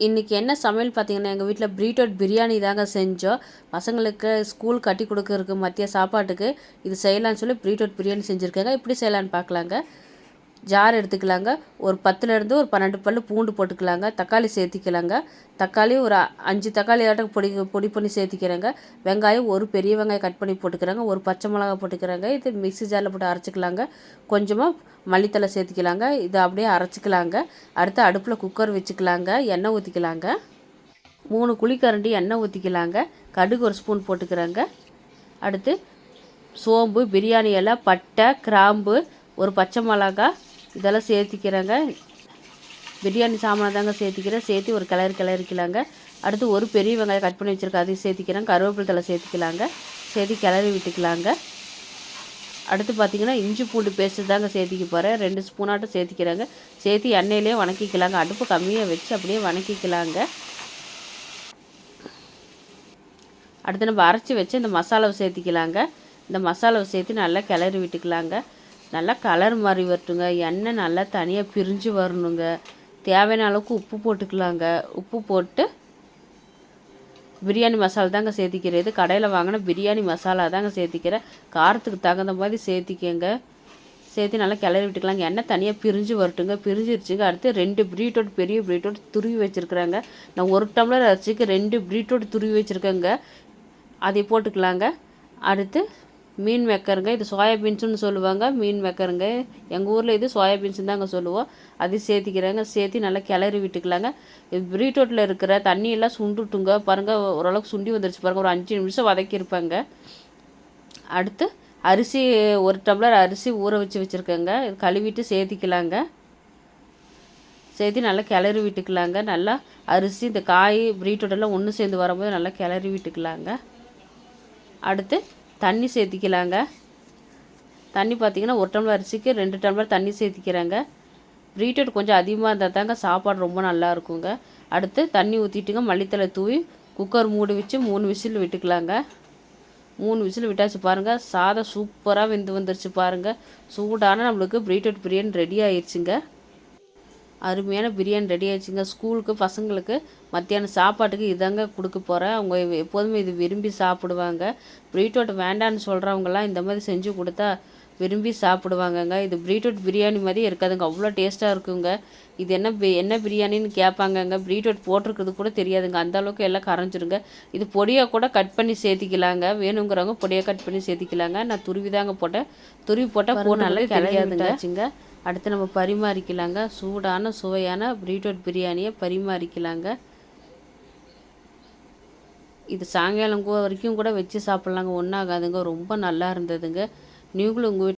இன்றைக்கி என்ன சமையல் பார்த்தீங்கன்னா எங்கள் வீட்டில் பீட்ரூட் பிரியாணி தாங்க செஞ்சோம். பசங்களுக்கு ஸ்கூல் கட்டி கொடுக்கறதுக்கு மத்திய சாப்பாட்டுக்கு இது செய்யலாம்னு சொல்லி பீட்ரூட் பிரியாணி செஞ்சுருக்கேங்க. எப்படி செய்யலான்னு பார்க்கலாங்க? ஜார் எடுத்துக்கலாங்க. ஒரு பத்துலேருந்து ஒரு பன்னெண்டு பல் பூண்டு போட்டுக்கலாங்க. தக்காளி சேர்த்திக்கலாங்க. தக்காளி ஒரு அஞ்சு தக்காளி ஆட்டம் பொடி பொடி பண்ணி சேர்த்திக்கிறேங்க. வெங்காயம் ஒரு பெரிய வெங்காயம் கட் பண்ணி போட்டுக்கிறாங்க. ஒரு பச்சை மிளகா போட்டுக்கிறாங்க. இது மிக்ஸி ஜாரில் போட்டு அரைச்சிக்கலாங்க. கொஞ்சமாக மல்லித்தலை சேர்த்திக்கலாங்க. இதை அப்படியே அரைச்சிக்கலாங்க. அடுத்து அடுப்பில் குக்கர் வச்சுக்கலாங்க. எண்ணெய் ஊற்றிக்கலாங்க மூணு குழிக்கரண்டி எண்ணெய் ஊற்றிக்கலாங்க கடுகு ஒரு ஸ்பூன் போட்டுக்கிறாங்க. அடுத்து சோம்பு பிரியாணி இலை பட்டை கிராம்பு ஒரு பச்சை மிளகா இதெல்லாம் சேர்த்திக்கிறேங்க. பிரியாணி சாமான் தாங்க சேர்த்திக்கிறேன். சேர்த்து ஒரு கிளறி கிளறிக்கலாங்க. அடுத்து ஒரு பெரிய வெங்காயம் கட் பண்ணி வச்சுருக்கேன் அதையும் சேர்த்திக்கிறேன். கருவேப்பிலை தலை சேர்த்திக்கலாங்க. சேர்த்து கிளறி விட்டுக்கலாங்க. அடுத்து பார்த்திங்கன்னா இஞ்சி பூண்டு பேஸ்ட்டு தாங்க சேர்த்திக்க போகிறேன் ரெண்டு ஸ்பூனாட்டம் சேர்த்திக்கிறாங்க. சேர்த்து எண்ணெயிலே வணக்கிக்கலாங்க. அடுப்பு கம்மியாக வச்சு அப்படியே வணக்கிக்கலாங்க. அடுத்து நம்ம அரைச்சி வச்சு இந்த மசாலாவை சேர்த்திக்கலாங்க. இந்த மசாலாவை சேர்த்து நல்லா கிளறி விட்டுக்கலாங்க. நல்லா கலர் மாதிரி வரட்டுங்க. எண்ணெய் நல்லா தனியாக பிரிஞ்சு வரணுங்க. தேவையான அளவுக்கு உப்பு போட்டுக்கலாங்க. உப்பு போட்டு பிரியாணி மசாலா தாங்க சேர்த்திக்கிறது கடையில் வாங்கின பிரியாணி மசாலா தாங்க சேர்த்திக்கிறேன். காரத்துக்கு தகுந்த மாதிரி சேர்த்திக்கங்க. சேர்த்து நல்லா கிளறி விட்டுக்கலாங்க. எண்ணெய் தனியாக பிரிஞ்சு வரட்டுங்க. பிரிஞ்சிருச்சுங்க. அடுத்து ரெண்டு பீட்ரூட் பெரிய பீட்ரூட் துருவி வச்சுருக்குறாங்க. நான் ஒரு டம்ளர் அரிசிக்கு ரெண்டு பீட்ரூட் துருவி வச்சுருக்கேங்க. அதை போட்டுக்கலாங்க. அடுத்து மீன் வைக்கருங்க. இது சோயாபீன்ஸுன்னு சொல்லுவாங்க. மீன் வைக்கருங்க. எங்கள் ஊரில் இது சோயாபீன்ஸ் தாங்க சொல்லுவோம். அதையும் சேர்த்திக்கிறாங்க. சேர்த்து நல்லா கிளறி விட்டுக்கலாங்க. இது பீட்ரூட்டில் இருக்கிற தண்ணியெல்லாம் சுண்டுட்டுங்க. பாருங்கள் ஓரளவுக்கு சுண்டி வந்துருச்சு. பாருங்கள் ஒரு அஞ்சு நிமிஷம் வதக்கியிருப்பாங்க. அடுத்து அரிசி ஒரு டம்ளர் அரிசி ஊற வச்சு வச்சுருக்கேங்க. இது கழுவிட்டு சேர்த்திக்கலாங்க. சேர்த்து நல்லா கிளறி விட்டுக்கலாங்க. நல்லா அரிசி இந்த காய் பீட்ரூட் ஒன்று சேர்ந்து வரும்போது நல்லா கிளறி விட்டுக்கலாங்க. அடுத்து தண்ணி சேர்த்திக்கலாங்க. தண்ணி பார்த்தீங்கன்னா ஒரு டம்ளர் அரிசிக்கு ரெண்டு டம்ளர் தண்ணி சேர்த்திக்கிறாங்க. ப்ரீட்டட் கொஞ்சம் அதிகமாக இருந்தால் தாங்க சாப்பாடு ரொம்ப நல்லா இருக்குங்க. அடுத்து தண்ணி ஊற்றிட்டுங்க மல்லித்தலை தூவி குக்கர் மூடி வச்சு மூணு விசில் விட்டுக்கலாங்க. மூணு விசில் விட்டாச்சு பாருங்கள் சாதம் சூப்பராக வெந்து வந்துருச்சு பாருங்கள் சூடான நம்மளுக்கு ப்ரீட்டட் பிரியாணி ரெடி ஆயிடுச்சுங்க அருமையான பிரியாணி ரெடி ஆயிடுச்சுங்க. ஸ்கூலுக்கு பசங்களுக்கு மத்தியானம் சாப்பாட்டுக்கு இதாங்க கொடுக்க போகிறேன் அவங்க எப்போதுமே இது விரும்பி சாப்பிடுவாங்க. பீட்ரூட் வேண்டான்னு சொல்கிறவங்கலாம் இந்த மாதிரி செஞ்சு கொடுத்தா விரும்பி சாப்பிடுவாங்கங்க. இது பீட்ரூட் பிரியாணி மாதிரி இருக்காதுங்க. அவ்வளோ டேஸ்ட்டாக இருக்குங்க. இது என்ன என்ன பிரியாணின்னு கேட்பாங்கங்க. பீட்ரூட் போட்டிருக்கிறது கூட தெரியாதுங்க. அந்த அளவுக்கு எல்லாம் கரைஞ்சிருங்க. இது பொடியாக கூட கட் பண்ணி சேர்த்திக்கலாங்க. வேணுங்கிறவங்க பொடியாக கட் பண்ணி சேர்த்திக்கலாங்க. நான் துருவி தாங்க போட்டேன். துருவி போட்டால் போ நல்லா தெரியாதுங்க அடுத்து நம்ம பரிமாறிக்கலாங்க. சூடான சுவையான பீட்ரூட் பிரியாணியை பரிமாறிக்கலாங்க. இது சாயங்காலம் வரைக்கும் கூட வச்சு சாப்பிட்லாங்க. ஒன்றாகாதுங்க ரொம்ப நல்லா இருந்ததுங்க. நீங்களும் உங்கள்